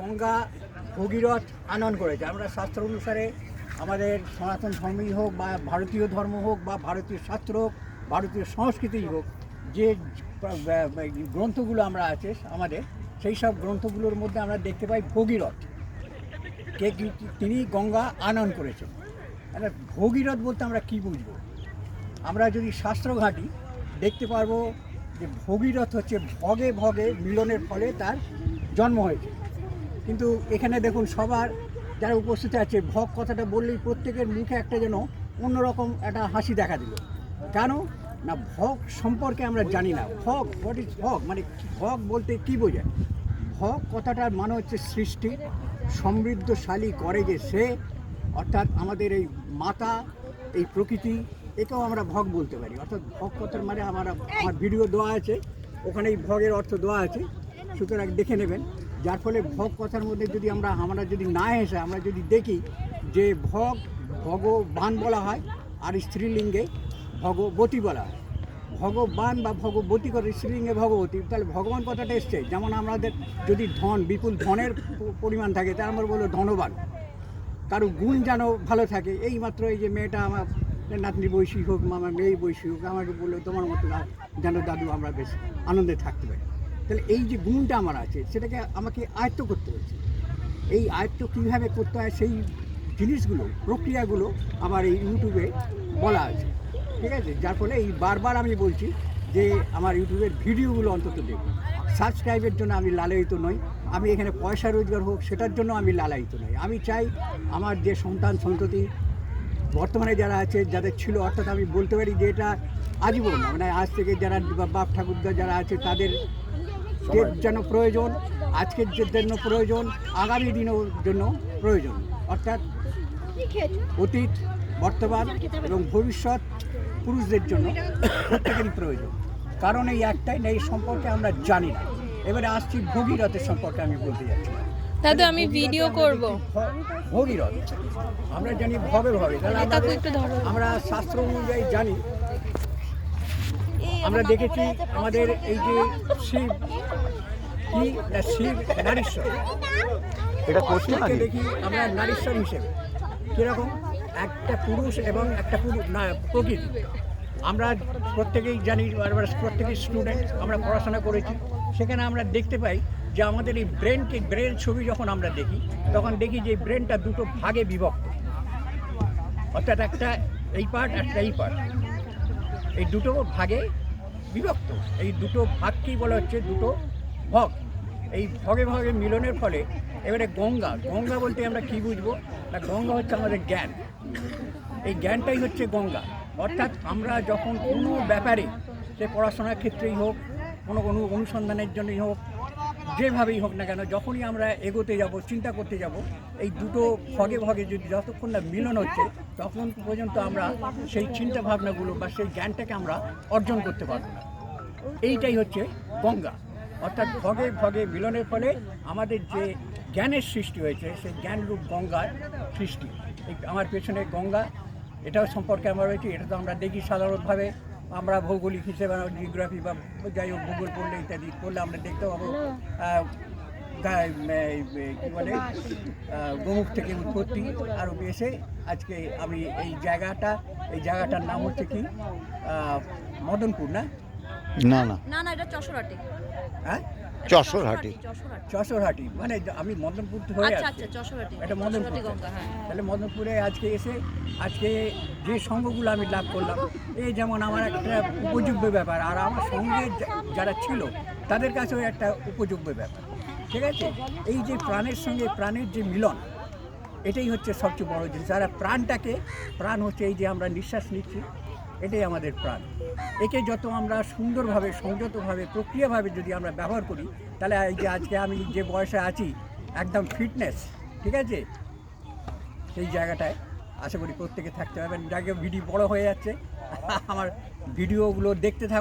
গঙ্গা, ভগীরথ আনয়ন করেছে। আমরা শাস্ত্র অনুসারে আমাদের সনাতন ধর্মই হোক বা ভারতীয় ধর্ম হোক বা ভারতীয় শাস্ত্র হোক, ভারতীয় সংস্কৃতিই হোক, যে গ্রন্থগুলো আমরা আছে আমাদের, সেই সব গ্রন্থগুলোর মধ্যে আমরা দেখতে পাই ভগীরথ। কে তিনি গঙ্গা আনয়ন করেছেন। এবার ভগীরথ বলতে আমরা কি বুঝব? আমরা যদি শাস্ত্র ঘাঁটি দেখতে পারব যে ভগীরথ হচ্ছে ভগে ভগে মিলনের ফলে তার জন্ম হয়েছে। কিন্তু এখানে দেখুন সবার যারা উপস্থিত আছে ভগ কথাটা বললেই প্রত্যেকের মুখে একটা যেন অন্যরকম একটা হাসি দেখা দিল। কেন না ভগ সম্পর্কে আমরা জানি না। ভগ হোয়াট ইজ ভগ মানে ভক বলতে কি বোঝায়? ভগ কথাটার মানে হচ্ছে সৃষ্টি, সমৃদ্ধশালী করে যে সে, অর্থাৎ আমাদের এই মাতা, এই প্রকৃতি, একেও আমরা ভগ বলতে পারি। অর্থাৎ ভগ কথার মানে আমার আমার ভিডিও দেওয়া আছে ওখানে এই ভগের অর্থ দেওয়া আছে। সুতরাং দেখে নেবেন। যার ফলে ভোগ কথার মধ্যে যদি আমরা আমরা যদি না এসে আমরা যদি দেখি যে ভগ, ভগবান বলা হয় আর স্ত্রীলিঙ্গে ভগবতী বলা হয়। ভগবান বা ভগবতী করে স্ত্রীলিঙ্গে ভগবতী, তাহলে ভগবান কথাটা এসছে। যেমন আমাদের যদি ধন, বিপুল ধনের পরিমাণ থাকে, তার আমরা বলব ধনবান। কারও গুণ যেন ভালো থাকে, এই মাত্র এই যে মেয়েটা আমার নাতনি বয়সী হোক আমার মেয়ে বয়সী হোক, আমাকে বলল, তোমার মতো যেন দাদু আমরা বেশ আনন্দে থাকতে পারি। তাহলে এই যে গুণটা আমার আছে, সেটাকে আমাকে আয়ত্ত করতে হচ্ছে। এই আয়ত্ত কীভাবে করতে হয়, সেই জিনিসগুলো, প্রক্রিয়াগুলো আমার এই ইউটিউবে বলা আছে। ঠিক আছে? যার ফলে এই বারবার আমি বলছি যে, আমার ইউটিউবের ভিডিওগুলো অন্তত দেখুন। সাবস্ক্রাইবের জন্য আমি লালায়িত নই। আমি এখানে পয়সা রোজগার হোক, সেটার জন্য আমি লালায়িত নই। আমি চাই আমার যে সন্তান, সন্ততি, বর্তমানে যারা আছে, যাদের ছিল, অর্থাৎ আমি বলতে পারি যে, এটা আজীবন মানে আজ থেকে যারা বাপ ঠাকুরদা যারা আছে, তাদের যে যেন প্রয়োজন আজকের যে জন্য প্রয়োজন আগামী দিনের জন্য প্রয়োজন। অর্থাৎ অতীত বর্তমান এবং ভবিষ্যৎ পুরুষদের জন্য প্রত্যেকেরই প্রয়োজন। কারণ এই একটাই না এই সম্পর্কে আমরা জানি না। এবারে আসছি ভগীরথের সম্পর্কে আমি বলতে যাচ্ছি। দাদু আমি ভিডিও করব। ভগীরথ। আমরা জানি ভবে ভবে। আমরা শাস্ত্র অনুযায়ী জানি। আমরা দেখেছি আমাদের এই যে শিব কি না শিব নারীশ্বর এটা করছে নাকি? দেখি আমরা নারীশ্বর হিসেবে। কীরকম? একটা পুরুষ এবং একটা পুরুষ না প্রকৃতি। আমরা প্রত্যেকেই জানি প্রত্যেকেই স্টুডেন্ট আমরা পড়াশোনা করেছি। সেখানে আমরা দেখতে পাই যে আমাদের এই ব্রেনকে ব্রেন ছবি যখন আমরা দেখি তখন দেখি যে এই ব্রেনটা দুটো ভাগে বিভক্ত। অর্থাৎ একটা এই পার্ট একটা এই পার্ট এই দুটো ভাগে বিভক্ত। এই দুটো ভাগকেই বলা হচ্ছে দুটো ভগ। এই ভগে ভগে মিলনের ফলে এবারে গঙ্গা। গঙ্গা বলতে আমরা কি বুঝব? না, গঙ্গা হচ্ছে আমাদের জ্ঞান। এই জ্ঞানটাই হচ্ছে গঙ্গা। অর্থাৎ আমরা যখন কোনো ব্যাপারে, সে পড়াশোনার ক্ষেত্রেই হোক, কোনো কোনো অনুসন্ধানের জন্যই হোক, যেভাবেই হোক না কেন, যখনই আমরা এগোতে যাব, চিন্তা করতে যাব, এই দুটো ভগে ভগে যদি যতক্ষণ না মিলন হচ্ছে, তখন পর্যন্ত আমরা সেই চিন্তা ভাবনাগুলো বা সেই জ্ঞানটাকে আমরা অর্জন করতে পারব না। এইটাই হচ্ছে গঙ্গা। অর্থাৎ ভগে ভগে মিলনের ফলে আমাদের যে জ্ঞানের সৃষ্টি হয়েছে সেই জ্ঞানরূপ গঙ্গার সৃষ্টি। আমার পেছনে গঙ্গা এটাও সম্পর্কে আমরা রয়েছে এটা তো আমরা দেখি সাধারণভাবে। আমরা ভৌগোলিক হিসেবে জিওগ্রাফি বা যাই হোক ভূগোল পড়লে ইত্যাদি পড়লে আমরা দেখতে পাবো কী বলে গোমুখ থেকে উৎপত্তি আরও এসে আজকে আমি এই জায়গাটা এই জায়গাটার নাম হচ্ছে কি? মদনপুর না? না না। না না এটা যশোরহাটি হ্যাঁ। যশোরহাটি। যশোরহাটি। মানে আমি মদনপুর হয়ে আচ্ছা আসছি আচ্ছা যশোরহাটি। এটা মদনপুর। গঙ্গা হ্যাঁ। তাহলে মদনপুরে আজকে এসে আজকে যে সঙ্গগুলো আমি লাভ করলাম এই যেমন আমার একটা উপযোগ্য ব্যাপার আর আমার সঙ্গে যারা ছিল তাদের কাছেও একটা উপযোগ্য ব্যাপার। ঠিক আছে? এই যে প্রাণের সঙ্গে প্রাণের যে মিলন এটাই হচ্ছে সবচেয়ে বড় জিনিস। আর প্রাণটাকে প্রাণ হচ্ছে এই যে আমরা নিঃশ্বাস নিচ্ছি এটাই আমাদের প্রাণ। একে যত আমরা সুন্দরভাবে সংযতভাবে প্রক্রিয়াভাবে যদি আমরা ব্যবহার করি, তাহলে এই যে আজকে আমি যে বয়সে আছি, একদম ফিটনেস, ঠিক আছে? সেই জায়গাটায় আশা করি প্রত্যেকে থাকতে পারবেন। যাকে ভিডিও বড় হয়ে যাচ্ছে, আমার ভিডিওগুলো দেখতে থাক